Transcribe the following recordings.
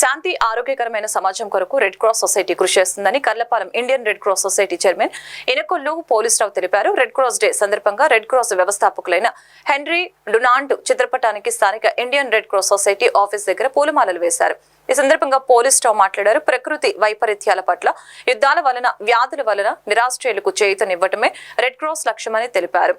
శాంతి ఆరోగ్యకరమైన సమాజం కొరకు రెడ్ క్రాస్ సొసైటీ కృషి చేస్తుందని Karlapalem Indian red cross society chairman Inakollu Polisa Rao తెలిపారు. రెడ్ క్రాస్ డే సందర్భంగా రెడ్ క్రాస్ వ్యవస్థాపకులైన హెన్రీ డునాండ్ చిత్రపటానికి స్థానిక Indian red cross society office దగ్గర పూలమాలలు వేశారు. ఈ సందర్భంగా పోలీస్ మాట్లాడారు. ప్రకృతి వైపరీత్యాల పట్ల యుద్ధాల వలన వ్యాధుల వలన నిరాశ్రయులకు చేయుతనివ్వటమే రెడ్ క్రాస్ లక్ష్యమని తెలిపారు.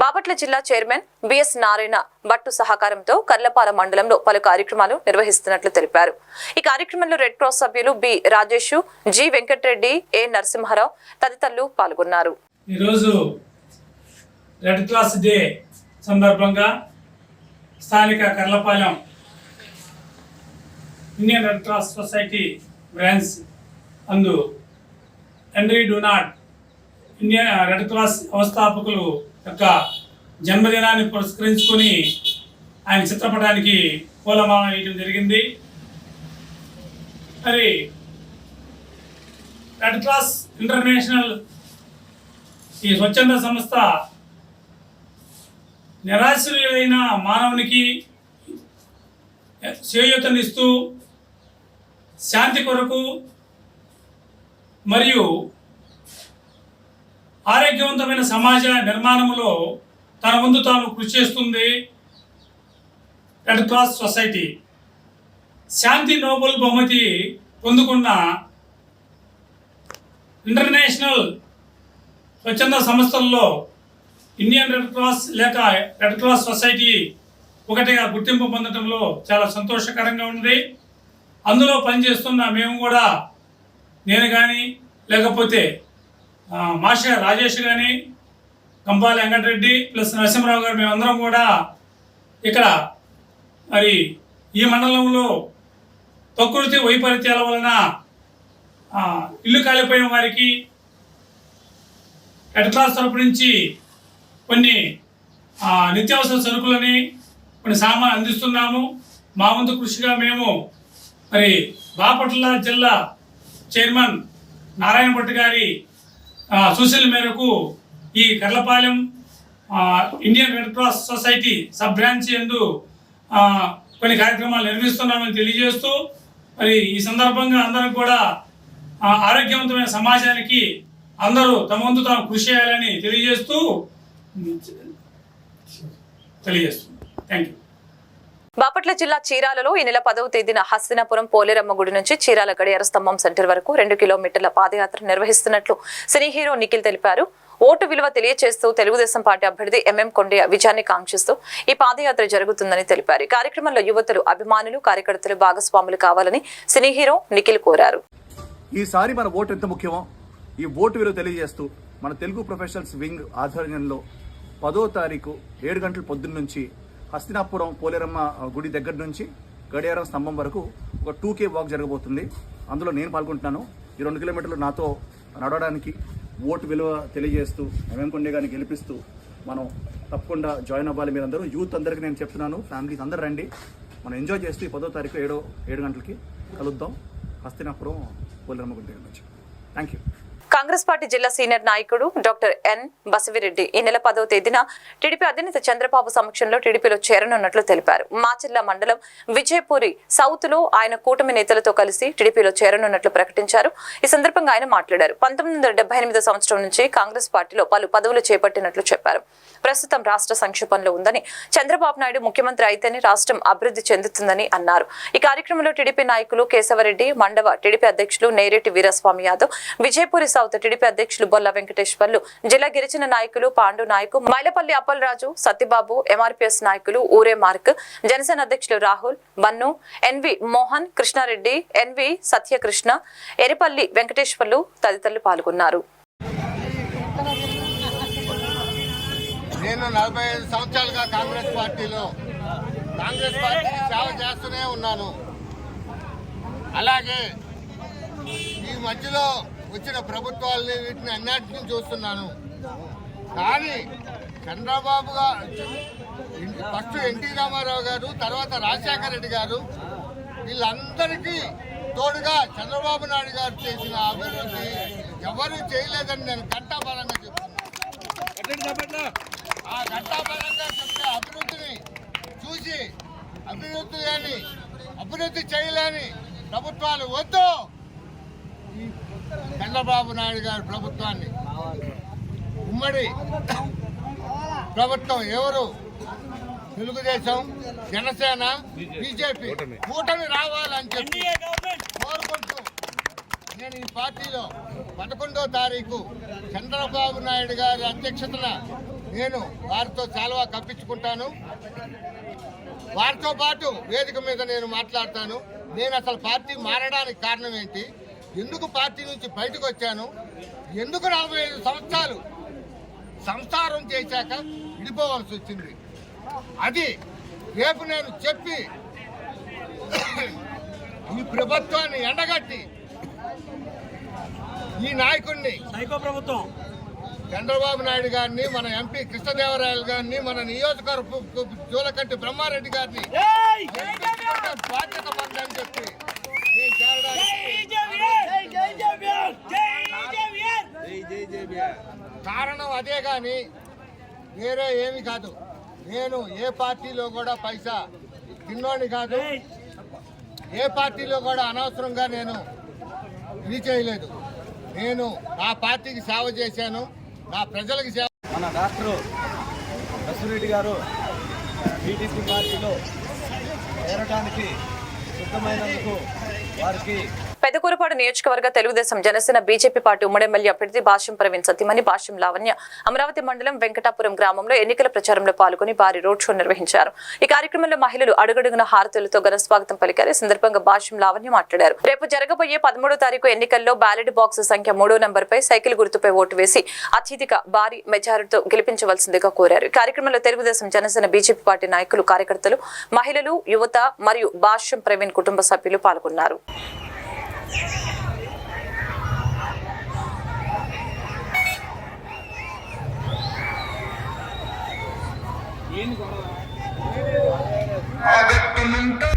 బాపట్ల జిల్లా చైర్మన్ బిఎస్ నారాయణ భట్టు సహకారంతో కర్లపాల మండలంలో పలు కార్యక్రమాలు నిర్వహిస్తున్నట్లు తెలిపారు. ఈ కార్యక్రమంలో రెడ్ క్రాస్ సభ్యులు B Rajesh G Venkata Reddy A Narasimha Rao తదితరులు పాల్గొన్నారు. ఈరోజు రెడ్ క్లాస్ డే సందర్భంగా స్థానిక Karlapalem Indian red cross society branch అందు Henry Dunant India red cross వ్యవస్థాపకులు యొక్క జన్మదినాన్ని పురస్కరించుకొని ఆయన చిత్రపటానికి పూలమాల వేయడం జరిగింది. మరి రెడ్ క్రాస్ ఇంటర్నేషనల్ ఈ స్వచ్ఛంద సంస్థ నిరాశ్రయులైన మానవునికి చేయూతనిస్తూ శాంతి కొరకు మరియు ఆరోగ్యవంతమైన సమాజ నిర్మాణంలో తన ముందు తాను కృషి చేస్తుంది. రెడ్ క్రాస్ సొసైటీ శాంతి నోబెల్ బహుమతి పొందుకున్న ఇంటర్నేషనల్ స్వచ్ఛంద సంస్థల్లో ఇండియన్ రెడ్ క్రాస్ లేక రెడ్ క్రాస్ సొసైటీ ఒకటిగా గుర్తింపు పొందడంలో చాలా సంతోషకరంగా ఉంది. అందులో పనిచేస్తున్న మేము కూడా నేను కానీ లేకపోతే మాస్టర్ రాజేష్ కానీ కంపాలి వెంకటరెడ్డి ప్లస్ నరసింహరావు గారు మేమందరం కూడా ఇక్కడ మరి ఈ మండలంలో ప్రకృతి వైపరీత్యాల వలన ఇల్లు కాలిపోయిన వారికి రెడ్ క్రాస్ తరపు నుంచి కొన్ని నిత్యావసర సరుకులని కొన్ని సామాన్ అందిస్తున్నాము. మా వంతు కృషిగా మేము మరి బాపట్ల జిల్లా చైర్మన్ నారాయణ భట్ గారి సూచనల మేరకు ఈ Karlapalem Indian red cross society sub branch ఎందు కొన్ని కార్యక్రమాలు నిర్వహిస్తున్నామని తెలియజేస్తూ మరి ఈ సందర్భంగా అందరం కూడా ఆరోగ్యవంతమైన సమాజానికి అందరూ తమ వంతు తాము కృషి చేయాలని తెలియజేస్తూ తెలియజేస్తుంది థ్యాంక్ యూ బాపట్ల జిల్లా చీరాలలో ఈ నెల పదవ తేదీన హస్తినాపురం పోలేరమ్మ గుడి నుంచి చీరాల గడియార స్తంభం సెంటర్ వరకు రెండు కిలోమీటర్ల పాదయాత్ర నిర్వహిస్తున్నట్లు సినీ హీరో నిఖిల్ తెలిపారు. ఓటు విలువ తెలియచేస్తూ తెలుగుదేశం పార్టీ అభ్యర్థి ఎంఎం కొండయ్య విజయాన్ని కాంక్షిస్తూ ఈ పాదయాత్ర జరుగుతుందని తెలిపారు. ఈ కార్యక్రమంలో యువతులు అభిమానులు కార్యకర్తలు భాగస్వాములు కావాలని సినీ హీరో నిఖిల్ కోరారు. ఈసారి మన ఓటు ఎంత ముఖ్యమో ఈ ఓటు విలువ తెలియజేస్తూ మన తెలుగు ప్రొఫెషనల్స్ వింగ్ ఆధ్వర్యంలో పదో తారీఖు ఏడు గంటల పొద్దున్న నుంచి హస్తినాపురం పోలేరమ్మ గుడి దగ్గర నుంచి గడియారం స్తంభం వరకు ఒక టూ కే వాక్ జరగబోతుంది. అందులో నేను పాల్గొంటున్నాను. ఈ రెండు కిలోమీటర్లు నాతో నడవడానికి ఓటు విలువ తెలియజేస్తూ ఎంఎం కొండే గారిని గెలిపిస్తూ మనం తప్పకుండా జాయిన్ అవ్వాలి మీరందరూ. యూత్ అందరికీ నేను చెప్తున్నాను ఫ్యామిలీస్ అందరు రండి. మనం ఎంజాయ్ చేస్తూ ఈ పదో తారీఖు ఏడో ఏడు గంటలకి కలుద్దాం. హస్తినాపురం పోలేరమ్మ గుడి దగ్గర నుంచి. థ్యాంక్ యూ కాంగ్రెస్ పార్టీ జిల్లా సీనియర్ నాయకుడు డాక్టర్ ఎన్ బసవిరెడ్డి ఈ నెల పదవ తేదీన టీడీపీ అధినేత చంద్రబాబు సమక్షంలో టీడీపీలో చేరనున్నట్లు తెలిపారు. మాచిల్ల మండలం విజయపూరి సౌత్లో ఆయన కూటమి నేతలతో కలిసి టీడీపీలో చేరనున్నట్లు ప్రకటించారు. ఈ సందర్భంగా ఆయన మాట్లాడారు. పంతొమ్మిది వందల ఎనిమిదో సంవత్సరం నుంచి కాంగ్రెస్ పార్టీలో పలు పదవులు చేపట్టినట్లు చెప్పారు. ప్రస్తుతం రాష్ట్ర సంక్షోభంలో ఉందని చంద్రబాబు నాయుడు ముఖ్యమంత్రి అయితేనే రాష్ట్రం అభివృద్ధి చెందుతుందని అన్నారు. ఈ కార్యక్రమంలో టీడీపీ నాయకులు కేశవరెడ్డి మండవ టీడీపీ అధ్యక్షులు నేరేటి వీరస్వామి యాదవ్ విజయపూరి సౌత్ టీడీపీ అధ్యక్షులు బొల్ల వెంకటేశ్వర్లు జిల్లా గిరిజన నాయకులు పాండు నాయకు మైలపల్లి అప్పలరాజు సత్యబాబు ఎంఆర్పీఎస్ నాయకులు ఊరే మార్క్ జనసేన అధ్యక్షులు రాహుల్ బన్ను ఎన్వి మోహన్ కృష్ణారెడ్డి ఎన్వి సత్యకృష్ణ ఎరిపల్లి వెంకటేశ్వర్లు తదితరులు పాల్గొన్నారు. నేను నలభై ఐదు సంవత్సరాలుగా కాంగ్రెస్ పార్టీలో కాంగ్రెస్ పార్టీకి సేవ చేస్తూనే ఉన్నాను. అలాగే ఈ మధ్యలో వచ్చిన ప్రభుత్వాలని వీటిని అన్నింటినీ చూస్తున్నాను. కానీ చంద్రబాబు గారు ఫస్ట్ ఎన్టీ రామారావు గారు తర్వాత రాజశేఖర రెడ్డి గారు వీళ్ళందరికీ తోడుగా చంద్రబాబు నాయుడు గారు చేసిన అభివృద్ధి ఎవరు చేయలేదని నేను ఘంటాపరంగా చెప్తున్నాను. ఆ ఘంటాపరంగా చెప్పే అభివృద్ధిని చూసి అభివృద్ధి అని అభివృద్ధి చేయలేని ప్రభుత్వాలు వద్దు. చంద్రబాబు నాయుడు గారి ప్రభుత్వాన్ని. ఉమ్మడి ప్రభుత్వం ఎవరు? తెలుగుదేశం జనసేన బీజేపీ. కూటమి రావాలని చెప్పి కోరుకుంటూ నేను ఈ పార్టీలో పదకొండో తారీఖు చంద్రబాబు నాయుడు గారి అధ్యక్షతన నేను వారితో చాలవా కప్పించుకుంటాను. వారితో పాటు వేదిక మీద నేను మాట్లాడతాను. నేను అసలు పార్టీ మారడానికి కారణం ఏంటి? ఎందుకు పార్టీ నుంచి బయటకు వచ్చాను? ఎందుకు నలభై ఐదు సంవత్సరాలు సంసారం చేశాక విడిపోవాల్సి వచ్చింది? అది రేపు నేను చెప్పి ఈ ప్రభుత్వాన్ని ఎండగట్టి ఈ నాయకుడిని సైకో ప్రభుత్వం. చంద్రబాబు నాయుడు గారిని మన ఎంపీ కృష్ణదేవరాయలు గారిని మన నియోజకవర్గ జూలకంటి బ్రహ్మారెడ్డి గారిని బాధ్యత మందని చెప్పి నేను చేరడానికి జై జేవియర్! జై జేవియర్! కారణం అదే కానీ వేరే ఏమి కాదు. నేను ఏ పార్టీలో కూడా పైసా తిన్నోని కాదు. ఏ పార్టీలో కూడా అనవసరంగా నేను ఇది చేయలేదు. నేను నా పార్టీకి సేవ చేశాను. నా ప్రజలకు సేవ మన డాక్టర్ బసిరెడ్డి గారు టీడీపీ పార్టీలో చేరడానికి సిద్ధమైనందుకు వారికి పెదకూరపాడు నియోజకవర్గ తెలుగుదేశం జనసేన బీజేపీ పార్టీ ఉమ్మడి ఎమ్మెల్యే అభ్యర్థి భాష్యం ప్రవీణ్ సత్యమణి భాష్యం లావణ్య అమరావతి మండలం వెంకటాపురం గ్రామంలో ఎన్నికల ప్రచారంలో పాల్గొని భారీ రోడ్ షో నిర్వహించారు. ఈ కార్యక్రమంలో మహిళలు అడుగడుగున హారతులతో ఘన స్వాగతం పలికారు. సందర్భంగా భాష్యం లావణ్య మాట్లాడారు. రేపు జరగబోయే పదమూడో తారీఖు ఎన్నికల్లో బ్యాలెట్ బాక్స్ సంఖ్య మూడో నంబర్పై సైకిల్ గుర్తుపై ఓటు వేసి అత్యధిక భారీ మెజారిటీతో గెలిపించవలసిందిగా కోరారు. ఈ కార్యక్రమంలో తెలుగుదేశం జనసేన బీజేపీ పార్టీ నాయకులు కార్యకర్తలు మహిళలు యువత మరియు భాష్యం ప్రవీణ్ కుటుంబ సభ్యులు పాల్గొన్నారు. పల్నాడు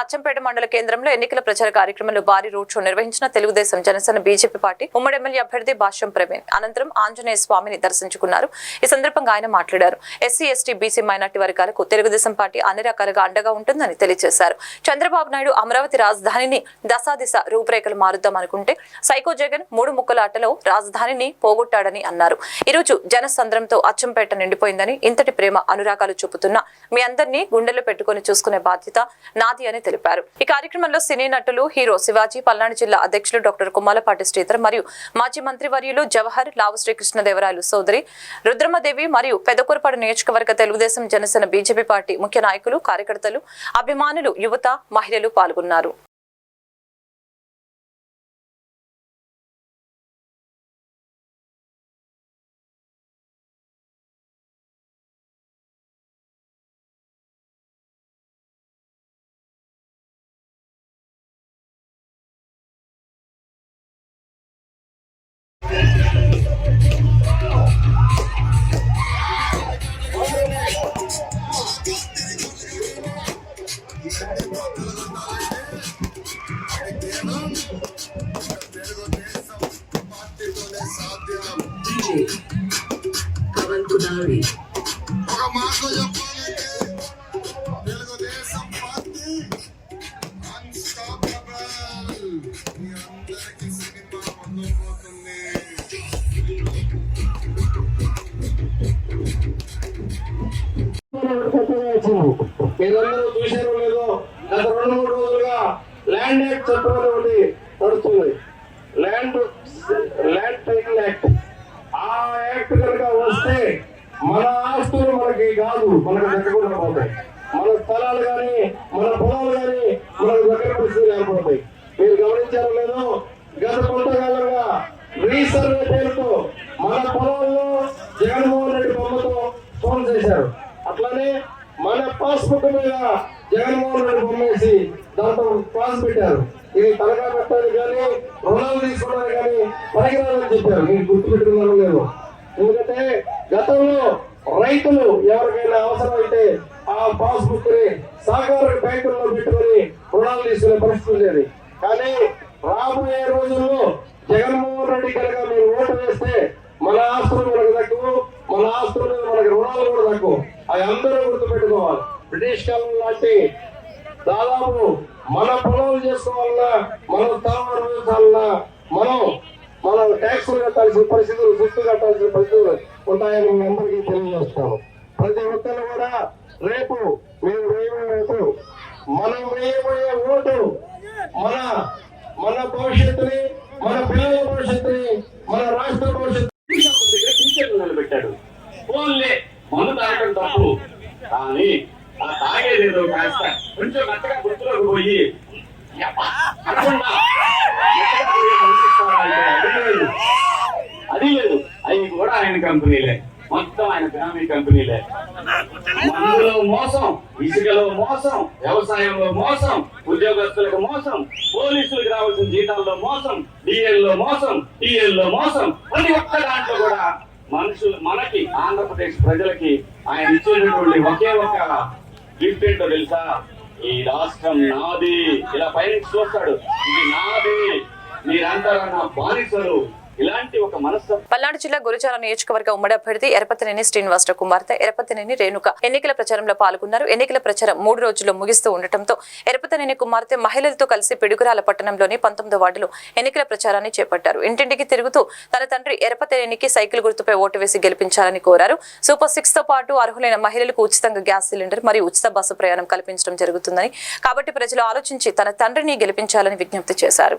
అచ్చంపేట మండల కేంద్రంలో ఎన్నికల ప్రచార కార్యక్రమంలో భారీ రోడ్ షో నిర్వహించిన తెలుగుదేశం జనసేన బీజేపీ పార్టీ ఉమ్మడి ఎమ్మెల్యే అభ్యర్థి భాష్యం ప్రవీణ్. అనంతరం ఆంజనేయ స్వామిని దర్శించుకున్నారు. ఈ సందర్భంగా ఆయన మాట్లాడారు. ఎస్సీ ఎస్టీ బీసీ మైనార్టీ వర్గాలకు తెలుగుదేశం పార్టీ అన్ని రకాలుగా అండగా ఉంటుందని తెలియజేశారు. చంద్రబాబు నాయుడు అమరావతి రాజధానిని దశాదిశ రూపురేఖలు మారుద్దాం అనుకుంటే సైకో జగన్ మూడు ముక్కల ఆటలో రాజధానిని పోగొట్టాడని అన్నారు. ఈరోజు జనసంద్రంతో అచ్చంపేట నిండిపోయిందని ఇంతటి ప్రేమ అనురాగాలు చూపుతున్న మీ అందరినీ గుండెల్లో పెట్టుకుని చూసుకునే బాధ్యత నాది అని తెలిపారు. ఈ కార్యక్రమంలో సినీ నటులు హీరో శివాజీ పల్నాడు జిల్లా అధ్యక్షులు డాక్టర్ కుమ్మాలపాటి శ్రీధర్ మరియు మాజీ మంత్రి వర్యులు జవహర్ లావు శ్రీకృష్ణదేవరాయలు సోదరి రుద్రమదేవి మరియు పెదకూరపాడు నియోజకవర్గ తెలుగుదేశం జనసేన బీజేపీ పార్టీ ముఖ్య నాయకులు కార్యకర్తలు అభిమానులు యువత మహిళలు పాల్గొన్నారు. DJ Pavan Kunari. ఆస్తులు మనకి కాదు మనకు దక్కకుండా పోతాయి మన స్థలాలు కానీ మన పొలాలు కానీ మనకు దగ్గర పరిస్థితులు ఏర్పడతాయి మీరు గమనించారో లేదో గత కొంతకాలంగా రీసర్వే పేరుతో మన పొలాల్లో జగన్మోహన్ రెడ్డి బొమ్మతో ఫోన్ చేశారు. అట్లానే మన పాస్బుక్ మీద జగన్మోహన్ రెడ్డి బొమ్మ వేసి దాంతో పాస్ పెట్టారు. ఇది తలగా పెట్టడానికి కానీ రుణాలు తీసుకోవడానికి కానీ పనికిరాదని చెప్పారు. మీరు గుర్తుపెట్టుకున్నారో లేదో. ఎందుకంటే గతంలో రైతులు ఎవరికైనా అవసరం అయితే ఆ పాస్బుక్ని సహకార బ్యాంకుల్లో పెట్టుకొని రుణాలు తీసుకునే పరిస్థితి ఉండేది. కానీ రాబోయే రోజుల్లో జగన్మోహన్ రెడ్డి కనుక మీరు ఓటు వేస్తే మన ఆస్తులు మనకు తక్కువ మన ఆస్తుల మీద మనకి రుణాలు కూడా తక్కువ. అవి అందరూ గుర్తుపెట్టుకోవాలి. బ్రిటిష్ కాలం లాంటి దాదాపు మన పొలాలు చేసుకోవాలన్నా మన స్థలం అనుభవించాలన్నా మనం మనం ట్యాక్సులు కట్టాల్సిన పరిస్థితులు సుస్తు కట్టాల్సిన పరిస్థితులు ఉంటాయని మీ అందరికీ తెలియజేస్తాను. ప్రతి ఒక్కరు కూడా రేపు మీరు వేయబోయే మనం వేయబోయే ఓటు మన మన భవిష్యత్తుని మన పిల్లల భవిష్యత్తుని మన రాష్ట్ర భవిష్యత్తు టీచర్లు నిలబెట్టాడు ఫోన్లే మందు తాగడం తప్పు. కానీ ఆ తాగేదేదో కాస్త కొంచెం మెత్తగా గుర్తులోకి పోయి యబ్బా, అది లేదు. అవి కూడా ఆయన కంపెనీలే. మొత్తం ఆయన గ్రామీణ కంపెనీలే. మందులో మోసం ఇసుకలో మోసం వ్యవసాయంలో మోసం ఉద్యోగస్తులకు మోసం పోలీసులకు రావాల్సిన జీతాల్లో మోసం డిఎల్లో మోసం టీఎల్లో మోసం. ప్రతి ఒక్క దాంట్లో కూడా మనుషులు మనకి ఆంధ్రప్రదేశ్ ప్రజలకి ఆయన ఇచ్చినటువంటి ఒకే ఒక గిఫ్ట్ ఏంటో తెలుసా? ఈ రాష్ట్రం నాది. ఇలా పైన చూస్తాడు. ఇది నాది. మీరంతా నా బానిసలు. పల్నాడు జిల్లా గురుచాల నియోజకవర్గ ఉమ్మడి అభ్యర్థి ఎరపతినేని శ్రీనివాసరావు కుమార్తె ఎరపతినేని రేణుక ఎన్నికల ప్రచారంలో పాల్గొన్నారు. ఎన్నికల ప్రచారం మూడు రోజుల్లో ముగిస్తూ ఉండటంతో ఎరపతినేని కుమార్తె మహిళలతో కలిసి పిడుగురాల పట్టణంలోని పంతొమ్మిదో వార్డులో ఎన్నికల ప్రచారాన్ని చేపట్టారు. ఇంటింటికి తిరుగుతూ తన తండ్రి ఎరపతినేనికి సైకిల్ గుర్తుపై ఓటు వేసి గెలిపించాలని కోరారు. సూపర్ సిక్స్తో పాటు అర్హులైన మహిళలకు ఉచితంగా గ్యాస్ సిలిండర్ మరియు ఉచిత బస్సు ప్రయాణం కల్పించడం జరుగుతుందని కాబట్టి ప్రజలు ఆలోచించి తన తండ్రిని గెలిపించాలని విజ్ఞప్తి చేశారు.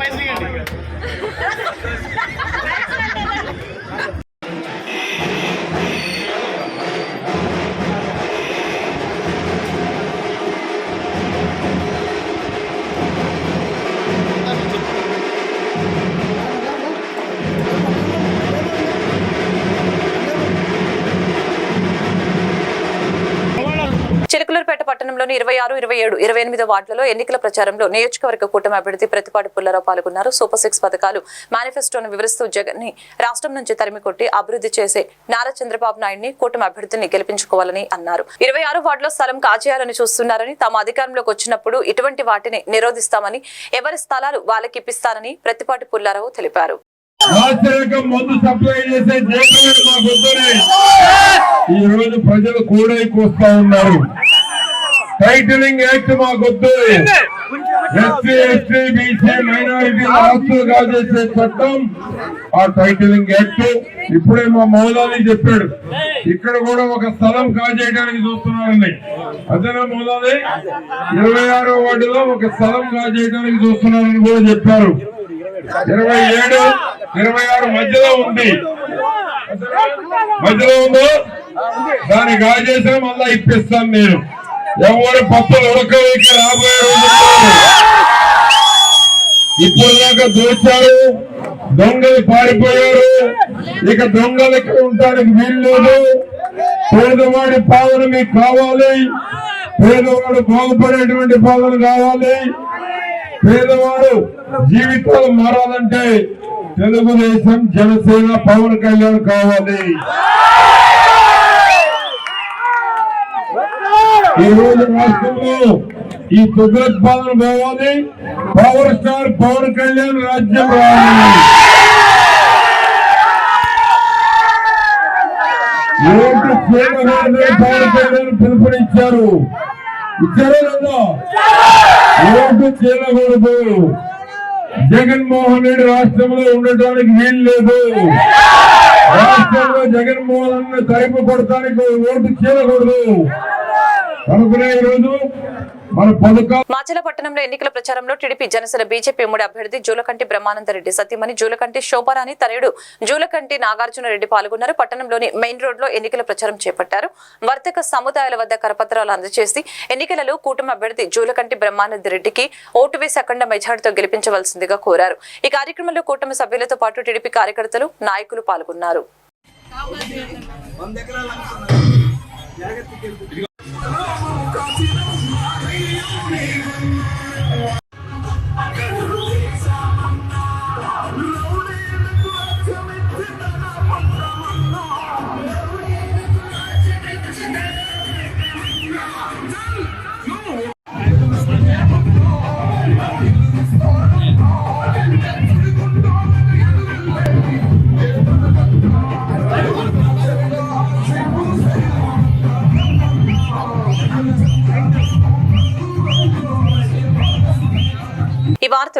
పైన తీయండి చిలకలూరుపేట పట్టణంలోని ఇరవై ఆరు ఇరవై ఏడు ఇరవై ఎనిమిదో వార్డులలో ఎన్నికల ప్రచారంలో నియోజకవర్గ కూటమి అభ్యర్థి ప్రతిపాటి పుల్లారావు పాల్గొన్నారు. సూపర్ సిక్స్ పథకాలు మేనిఫెస్టోను వివరిస్తూ జగన్ని రాష్ట్రం నుంచి తరిమి కొట్టి అభివృద్ధి చేసే నారా చంద్రబాబు నాయుడిని కూటమి అభ్యర్థిని గెలిపించుకోవాలని అన్నారు. ఇరవై ఆరు వార్డులో స్థలం కాజేయాలని చూస్తున్నారని తాము అధికారంలోకి వచ్చినప్పుడు ఇటువంటి వాటిని నిరోధిస్తామని ఎవరి స్థలాలు వాళ్ళకి ఇప్పిస్తానని ప్రతిపాటి పుల్లారావు తెలిపారు మందు సప్లై చేసే జగన్ ఈ రోజు ప్రజలు కూడై వస్తా ఉన్నారు. టైటిలింగ్ యాక్ట్ మా గుర్తు ఎస్సీ ఎస్టీ బీసీ మైనారిటీ ఆస్తులు కాజేసే చట్టం ఆ టైటిలింగ్ యాక్ట్ ఇప్పుడే మా మౌలాలి చెప్పాడు. ఇక్కడ కూడా ఒక స్థలం కాజేయడానికి చూస్తున్నారని అదేనా మౌలాలి ఇరవై ఆరో వార్డులో ఒక స్థలం కాజేయడానికి చూస్తున్నారని కూడా చెప్పారు. ఇరవై ఏడు ఇరవై ఆరు మధ్యలో ఉంది. మధ్యలో ఉందో? దాన్ని కాజేసిన మళ్ళా ఇప్పిస్తాను నేను. ఎవరు పప్పులు ఉడకవేక రాబోయే రోజుల్లో ఇప్పుడు దాకా దోచారు దొంగలు పారిపోయారు. ఇక దొంగలు ఇక్కడ ఉండడానికి వీలు లేదు పేదవాడి పాలన మీకు కావాలి. పేదవాడు బాగుపడేటువంటి పాలన కావాలి. పేదవాడు జీవితాలు మారాలంటే తెలుగుదేశం జనసేన పవన్ కళ్యాణ్ కావాలి. ఈ రోజు రాష్ట్రంలో ఈ దుర్గోత్పాదన భావాన్ని పవర్ స్టార్ పవన్ కళ్యాణ్ రాజ్యం రావాలి. ఓటు పవన్ కళ్యాణ్ పిలుపునిచ్చారు. ఇచ్చారో లేదా? ఓటు చేయకూడదు జగన్మోహన్ రెడ్డి రాష్ట్రంలో ఉండటానికి వీలు లేదు. రాష్ట్రంలో జగన్మోహన్ రెడ్డి తరిమి కొడటానికి ఓటు చేయకూడదు మాచల పట్టణంలో ఎన్నికల ప్రచారంలో టీడీపీ జనసేన బీజేపీ ఉమ్మడి అభ్యర్థి జూలకంటి బ్రహ్మానందరెడ్డి సత్యమణి జూలకంటి శోభారాణి తనయుడు జూలకంటి నాగార్జున రెడ్డి పాల్గొన్నారు. పట్టణంలోని మెయిన్ రోడ్లో ఎన్నికల ప్రచారం చేపట్టారు. వర్తక సముదాయాల వద్ద కరపత్రాలు అందజేసి ఎన్నికలలో కూటమి అభ్యర్థి జూలకంటి బ్రహ్మానంద రెడ్డికి ఓటు వేసి అఖండ మెజార్టీతో గెలిపించవలసిందిగా కోరారు. ఈ కార్యక్రమంలో కూటమి సభ్యులతో పాటు టీడీపీ కార్యకర్తలు నాయకులు పాల్గొన్నారు. ఈ వార్తలు